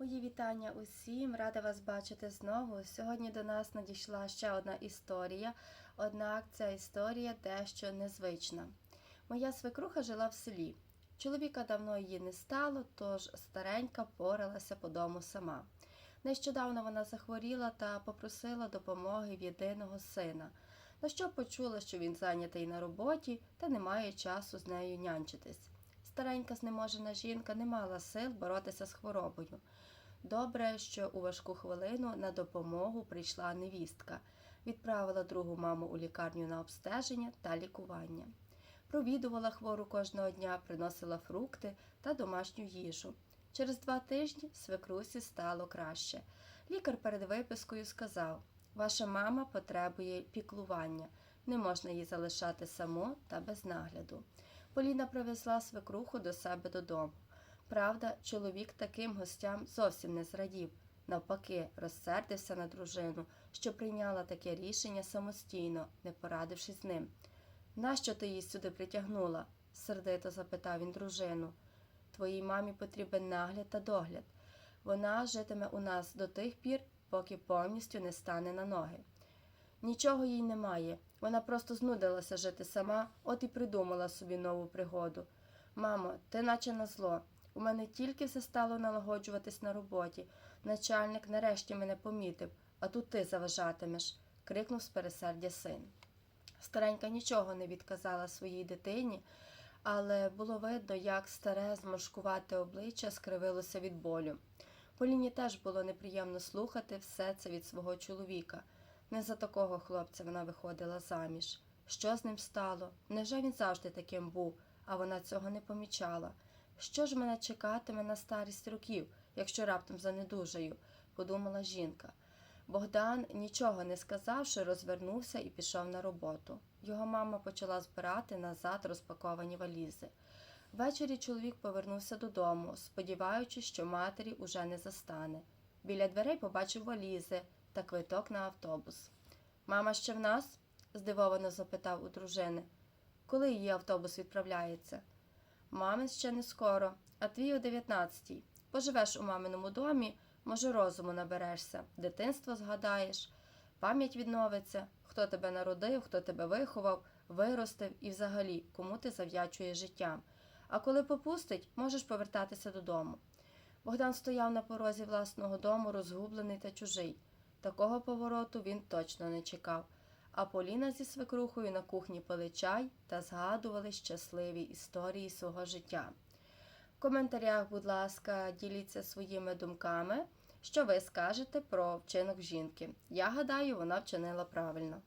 Мої вітання усім, рада вас бачити знову. Сьогодні до нас надійшла ще одна історія, однак ця історія дещо незвична. Моя свекруха жила в селі. Чоловіка давно її не стало, тож старенька поралася по дому сама. Нещодавно вона захворіла та попросила допомоги в єдиного сина, на що почула, що він зайнятий на роботі та не має часу з нею нянчитись. Старенька знеможена жінка не мала сил боротися з хворобою. Добре, що у важку хвилину на допомогу прийшла невістка, відправила другу маму у лікарню на обстеження та лікування. Провідувала хвору кожного дня, приносила фрукти та домашню їжу. Через два тижні свекрусі стало краще. Лікар перед випискою сказав: Ваша мама потребує піклування, не можна її залишати саму та без нагляду. Поліна привезла свекруху до себе додому. Правда, чоловік таким гостям зовсім не зрадів. Навпаки, розсердився на дружину, що прийняла таке рішення самостійно, не порадившись з ним. Нащо ти її сюди притягнула? сердито запитав він дружину. Твоїй мамі потрібен нагляд та догляд. Вона житиме у нас до тих пір, поки повністю не стане на ноги. Нічого їй немає. Вона просто знудилася жити сама, от і придумала собі нову пригоду. Мамо, ти наче на зло. У мене тільки все стало налагоджуватись на роботі. Начальник нарешті мене помітив, а тут ти заважатимеш, крикнув з пересердя син. Старенька нічого не відказала своїй дитині, але було видно, як старе зморшкувате обличчя скривилося від болю. Поліні теж було неприємно слухати все це від свого чоловіка. Не за такого хлопця вона виходила заміж. Що з ним стало? Невже він завжди таким був, а вона цього не помічала? Що ж мене чекатиме на старість років, якщо раптом занедужаю, подумала жінка. Богдан, нічого не сказавши, розвернувся і пішов на роботу. Його мама почала збирати назад розпаковані валізи. Ввечері чоловік повернувся додому, сподіваючись, що матері уже не застане. Біля дверей побачив валізи та квиток на автобус. Мама ще в нас? здивовано запитав у дружини. Коли її автобус відправляється? Мамин ще не скоро, а твій о 19-й. Поживеш у маминому домі, може, розуму наберешся, дитинство згадаєш, пам'ять відновиться, хто тебе народив, хто тебе виховав, виростив і взагалі кому ти завдячуєш життям. А коли попустить, можеш повертатися додому. Богдан стояв на порозі власного дому, розгублений та чужий. Такого повороту він точно не чекав. А Поліна зі свекрухою на кухні пили чай та згадували щасливі історії свого життя. В коментарях, будь ласка, діліться своїми думками, що ви скажете про вчинок жінки. Я гадаю, вона вчинила правильно.